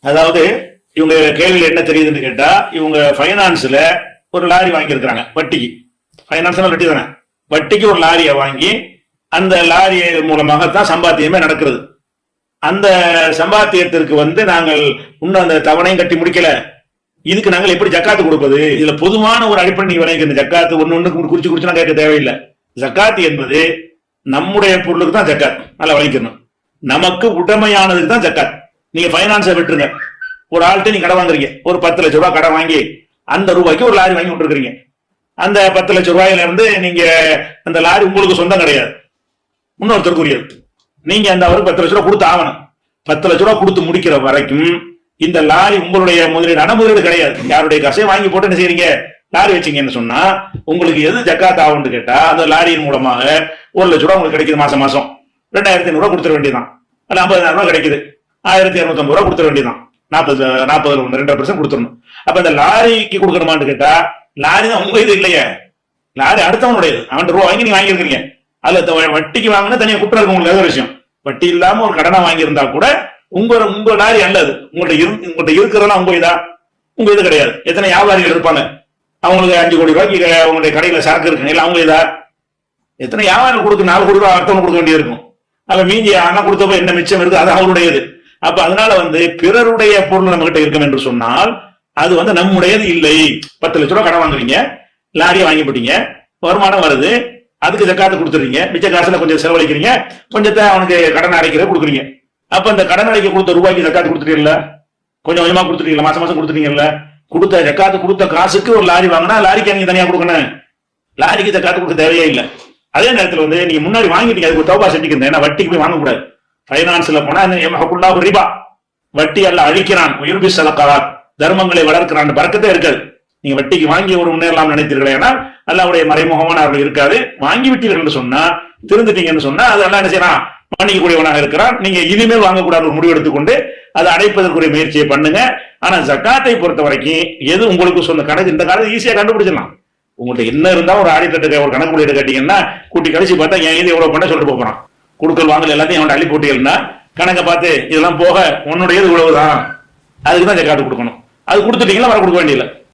அதாவது இவங்க கேள்வியில் என்ன தெரியுதுன்னு கேட்டா இவங்க ஃபைனான்ஸ்ல ஒரு லாரி வாங்கியிருக்கிறாங்க வட்டிக்கு. ஃபைனான்ஸ்னால் வட்டி தானே? வட்டிக்கு ஒரு லாரியை வாங்கி அந்த லாரி மூலமாக தான் சம்பாத்தியமே நடக்கிறது. அந்த சம்பாத்தியத்திற்கு வந்து நாங்கள் இன்னும் அந்த தவணையும் கட்டி முடிக்கல. இதுக்கு நாங்கள் எப்படி ஜக்காத்து கொடுப்பது? இதுல பொதுவான ஒரு அடிப்படை நீங்க இந்த ஜக்காத்து ஒன்னு ஒண்ணு குறிச்சு குறிச்சு கேட்க தேவையில்லை. ஜக்காத்து என்பது நம்முடைய பொருளுக்கு தான் ஜக்காத். நல்லா வலிக்கணும் நமக்கு உடமையானதுக்கு தான் ஜக்காத். நீங்க பைனான்ஸை விட்டுருங்க. ஒரு ஆள்கிட்ட நீங்க கடன் வாங்குறீங்க. ஒரு பத்து லட்ச ரூபாய் கடன் வாங்கி அந்த ரூபாய்க்கு ஒரு லாரி வாங்கி விட்டுருக்கீங்க. அந்த பத்து லட்ச ரூபாயில இருந்து நீங்க அந்த லாரி உங்களுக்கு சொந்தம் கிடையாது. இன்னொருத்தருக்குரியது. நீங்க அந்த அவருக்கு பத்து லட்ச ரூபா கொடுத்து ஆகணும். பத்து லட்ச ரூபா கொடுத்து முடிக்கிற வரைக்கும் இந்த லாரி உங்களுடைய முதலீடு அட முதலீடு கிடையாது. யாருடைய காசையும் வாங்கி போட்டு என்ன செய்றீங்க? லாரி வச்சீங்கன்னு சொன்னா உங்களுக்கு எது ஜக்காத் ஆகும்னு கேட்டா அந்த லாரியின் மூலமாக ஒரு லட்ச ரூபா உங்களுக்கு கிடைக்குது மாசம் மாசம். ரெண்டாயிரத்தி ஐநூறு ரூபா கொடுத்துட வேண்டியதான் அல்ல ஐம்பதாயிரம் ரூபாய் கிடைக்குது. ஆயிரத்தி இரநூத்தம்பது ரூபா கொடுத்துட வேண்டியதான் நாற்பது நாற்பதுல ஒன்று ரெண்டரை பர்சன்ட் கொடுத்துடணும். அப்ப இந்த லாரிக்கு கொடுக்கணுமான்னு கேட்டா லாரி தான் உங்க இது இல்லையே. லாரி அடுத்தவனுடையது. அவன் ரூபா வாங்கி நீங்க வாங்கியிருக்கீங்க அதுல வட்டிக்கு வாங்கினா தனியா குற்றம் இருக்கு உங்களுக்கு வேற விஷயம். வட்டி இல்லாம ஒரு கடனை வாங்கியிருந்தா கூட உங்க உங்க லாரி அல்லது உங்கள்ட்ட இரு உங்கள்ட்ட இருக்கிறதெல்லாம் உங்க இதா? உங்க இது கிடையாது. எத்தனை வியாபாரிகள் இருப்பாங்க? அவங்களுக்கு அஞ்சு கோடி ரூபாய்க்கு அவங்களுடைய உங்களுடைய கடையில சரக்கு இருக்கு. எல்லாம் அவங்க இதா? எத்தனை வியாபாரம் கொடுக்க நாலு கோடி ரூபாய் அடுத்தவங்க கொடுக்க வேண்டியது இருக்கும். அப்ப மீதி அண்ணா கொடுத்தப்ப என்ன மிச்சம் இருக்கு? அது அவருடையது. அப்ப அதனால வந்து பிறருடைய பொருள் நம்ம கிட்ட இருக்கும் என்று சொன்னால் அது வந்து நம்முடையது இல்லை. பத்து லட்ச ரூபாய் கடன் வாங்குறீங்க லாரியை வாங்கி போட்டீங்க வருமானம் வருது அதுக்கு ஜக்காத்து கொடுத்துறீங்க மிச்ச காசுல கொஞ்சம் செலவழிக்கிறீங்க கொஞ்சத்தை அவனுக்கு கடன் அடைக்கிற கொடுக்குறீங்க. அப்ப அந்த கடன் அடைக்க கொடுத்த ரூபாய்க்கு ஜக்காத்து கொடுத்துட்டீங்கல்ல? கொஞ்சம் கொஞ்சமா கொடுத்துட்டீங்களா மாசம் மாசம் கொடுத்துட்டீங்கல்ல? கொடுத்த ஜக்காத்து கொடுத்த காசுக்கு ஒரு லாரி வாங்கினா லாரிக்கு நீங்க தனியா கொடுக்கணும். லாரிக்கு ஜக்காத்து கொடுக்க தேவையே இல்லை. அதே நேரத்தில் வந்து நீங்க முன்னாடி வாங்கிட்டீங்க அதுக்கு தௌபா செஞ்சுக்கிறேன் ஏன்னா வட்டிக்கு போய் வாங்கக்கூடாது. பைனான்ஸ்ல போனா எமஹக்குல்லா ரிபா. வட்டி அல்ல அழிக்கிறான் உயிர்பி சலக்கார் தர்மங்களை வளர்க்கிறான் பறக்கத்தே இருக்காது. நீங்க வட்டிக்கு வாங்கி ஒரு முன்னேறலாம் நினைத்தீர்களே ஆனால் அல்லாவுடைய மறைமுகமான அவர்கள் இருக்காது. வாங்கி விட்டீர்கள் என்று சொன்னா திருந்துட்டீங்கன்னு சொன்னா அது எல்லாம் என்ன செய்யறான்? மன்னிக்கக்கூடியவனாக இருக்கிறான். நீங்க இனிமேல் வாங்கக்கூடாத ஒரு முடிவு எடுத்துக்கொண்டு அதை அடைப்பதற்குரிய முயற்சியை பண்ணுங்க. ஆனா ஜக்காத்தை பொறுத்த வரைக்கும் எது உங்களுக்கு சொன்ன கணக்கு? இந்த காலத்து ஈஸியா கண்டுபிடிச்சிடலாம். உங்கள்ட்ட என்ன இருந்தா ஒரு ஆடித்தட்டு ஒரு கணக்கு முடிவு கேட்டீங்கன்னா கூட்டி கழிச்சு பார்த்தா என் இது எவ்வளவு பண்ண? சொல்லிட்டு போறான். குடுக்கல் வாங்கல் எல்லாத்தையும் அவன் அள்ளி போட்டீங்கன்னா கணக்கை பார்த்து இதெல்லாம் போக உன்னுடையது இவ்வளவுதான். அதுக்கு தான் ஜக்காத்து கொடுக்கணும். அது கொடுத்துட்டீங்களா வர கொடுக்க வேண்டியதில்லை.